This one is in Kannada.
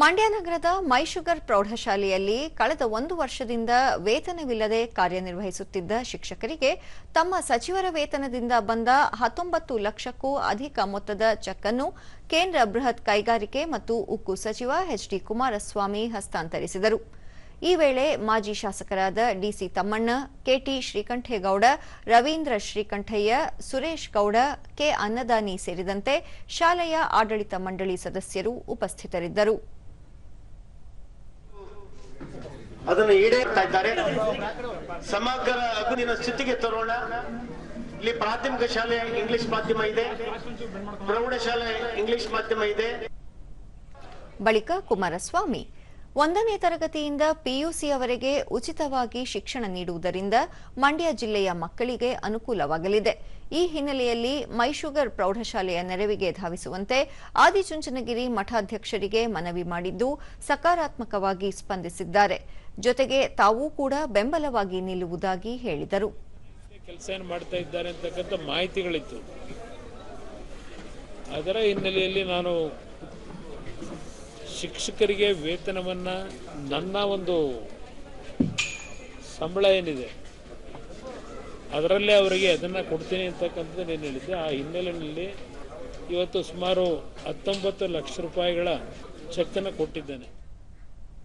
ಮಂಡ್ಯ ನಗರದ ಮೈಶುಗರ್ ಪ್ರೌಢಶಾಲೆಯಲ್ಲಿ ಕಳೆದ ಒಂದು ವರ್ಷದಿಂದ ವೇತನವಿಲ್ಲದೆ ಕಾರ್ಯನಿರ್ವಹಿಸುತ್ತಿದ್ದ ಶಿಕ್ಷಕರಿಗೆ ತಮ್ಮ ಸಚಿವರ ವೇತನದಿಂದ ಬಂದ ಹತ್ತೊಂಬತ್ತು ಲಕ್ಷಕ್ಕೂ ಅಧಿಕ ಮೊತ್ತದ ಚೆಕ್ ಅನ್ನು ಕೇಂದ್ರ ಬೃಹತ್ ಕೈಗಾರಿಕೆ ಮತ್ತು ಉಕ್ಕು ಸಚಿವ ಎಚ್ಡಿ ಕುಮಾರಸ್ವಾಮಿ ಹಸ್ತಾಂತರಿಸಿದರು. ಈ ವೇಳೆ ಮಾಜಿ ಶಾಸಕರಾದ D C Thammanna, K T Srikantegowda, Ravindra Srikantaiah, Suresh Gowda, K. Annadani ಸೇರಿದಂತೆ ಶಾಲೆಯ ಆಡಳಿತ ಮಂಡಳಿ ಸದಸ್ಯರು ಉಪಸ್ಥಿತರಿದ್ದರು. ಅದನ್ನು ಈಡೇರ್ತಾ ಇದ್ದಾರೆ. ಸಮಗ್ರ ಅಗುನಿನ ಸ್ಥಿತಿಗೆ ತರೋಣ. ಇಲ್ಲಿ ಪ್ರಾಥಮಿಕ ಶಾಲೆ ಇಂಗ್ಲಿಷ್ ಮಾಧ್ಯಮ ಇದೆ. ಪ್ರೌಢಶಾಲೆ ಇಂಗ್ಲಿಷ್ ಮಾಧ್ಯಮ ಇದೆ. ಬಳಿಕ ಕುಮಾರಸ್ವಾಮಿ. ಒಂದನೇ ತರಗತಿಯಿಂದ ಪಿಯುಸಿಯವರೆಗೆ ಉಚಿತವಾಗಿ ಶಿಕ್ಷಣ ನೀಡುವುದರಿಂದ ಮಂಡ್ಯ ಜಿಲ್ಲೆಯ ಮಕ್ಕಳಿಗೆ ಅನುಕೂಲವಾಗಲಿದೆ. ಈ ಹಿನ್ನೆಲೆಯಲ್ಲಿ ಮೈಶುಗರ್ ಪ್ರೌಢಶಾಲೆಯ ನೆರವಿಗೆ ಧಾವಿಸುವಂತೆ ಆದಿಚುಂಚನಗಿರಿ ಮಠಾಧ್ಯಕ್ಷರಿಗೆ ಮನವಿ ಮಾಡಿದ್ದು ಸಕಾರಾತ್ಮಕವಾಗಿ ಸ್ಪಂದಿಸಿದ್ದಾರೆ. ಜೊತೆಗೆ ತಾವೂ ಕೂಡ ಬೆಂಬಲವಾಗಿ ನಿಲ್ಲುವುದಾಗಿ ಹೇಳಿದರು. ಕೆಲಸ ಏನು ಮಾಡ್ತಾ ಇದ್ದಾರೆ ಮಾಹಿತಿಗಳಿತ್ತು. ಅದರ ಹಿನ್ನೆಲೆಯಲ್ಲಿ ನಾನು ಶಿಕ್ಷಕರಿಗೆ ವೇತನವನ್ನು ನನ್ನ ಒಂದು ಸಂಬಳ ಏನಿದೆ, ಅದರಲ್ಲೇ ಅವರಿಗೆ ಅದನ್ನು ಕೊಡ್ತೀನಿ ಅಂತಕ್ಕಂಥದ್ದು ನಾನು ಹೇಳಿದ್ದೆ. ಆ ಹಿನ್ನೆಲೆಯಲ್ಲಿ ಇವತ್ತು ಸುಮಾರು ಹತ್ತೊಂಬತ್ತು ಲಕ್ಷ ರೂಪಾಯಿಗಳ ಚೆಕ್ಕನ್ನು ಕೊಟ್ಟಿದ್ದೇನೆ.